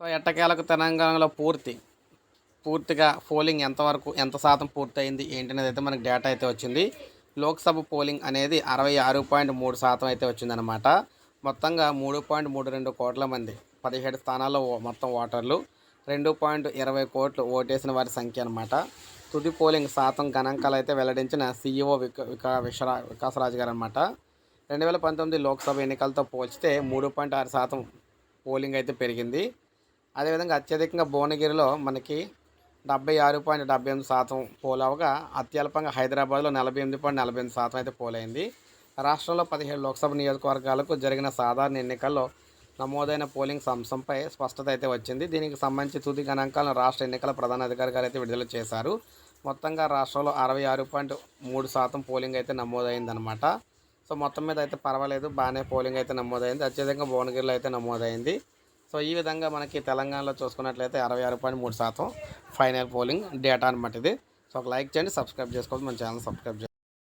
So ఎట్టకేలకు తెలంగాణలో పూర్తి పూర్తిగా పోలింగ్ ఎంతవరకు ఎంత శాతం పూర్తయింది ఏంటనేది అయితే మనకి డేటా అయితే వచ్చింది. లోక్సభ పోలింగ్ అనేది అరవై ఆరు పాయింట్ మూడు శాతం అయితే వచ్చిందనమాట మొత్తంగా మూడు పాయింట్ మూడు రెండు కోట్ల మంది పదిహేడు స్థానాల్లో మొత్తం ఓటర్లు రెండు పాయింట్ ఇరవై కోట్లు ఓటేసిన వారి సంఖ్య అనమాట తుది పోలింగ్ శాతం గణాంకాలు అయితే వెల్లడించిన సీఈఓ విక వికా విశ్వరా వికాసరాజు గారు అనమాట రెండు వేల పంతొమ్మిది లోక్సభ ఎన్నికలతో పోల్చితే మూడు పాయింట్ ఆరు శాతం పోలింగ్ అయితే పెరిగింది. అదేవిధంగా అత్యధికంగా భువనగిరిలో మనకి డెబ్బై ఆరు పాయింట్ డెబ్బై ఎనిమిది శాతం పోలవగా అత్యల్పంగా హైదరాబాద్లో నలభై ఎనిమిది పాయింట్ నలభై ఎనిమిది శాతం అయితే పోలైంది రాష్ట్రంలో పదిహేడు లోక్సభ నియోజకవర్గాలకు జరిగిన సాధారణ ఎన్నికల్లో నమోదైన పోలింగ్ అంశంపై స్పష్టత అయితే వచ్చింది. దీనికి సంబంధించి తుది గణాంకాలను రాష్ట్ర ఎన్నికల ప్రధాన అధికారి గారు అయితే విడుదల చేశారు. మొత్తంగా రాష్ట్రంలో అరవై ఆరు పాయింట్ మూడు శాతం పోలింగ్ అయితే నమోదైందనమాట సో మొత్తం మీద అయితే పర్వాలేదు బాగానే పోలింగ్ అయితే నమోదైంది. అత్యధికంగా భువనగిరిలో అయితే నమోదైంది. సో ఈ విధంగా మనకి తెలంగాణలో చూసుకున్నట్లయితే అరవై ఆరు పాయింట్ మూడు శాతం ఫైనల్ పోలింగ్ డేటా అనమాట ఇది. సో ఒక లైక్ చేయండి సబ్స్క్రైబ్ చేసుకోవాలి మన ఛానల్ సబ్స్క్రైబ్ చేయండి.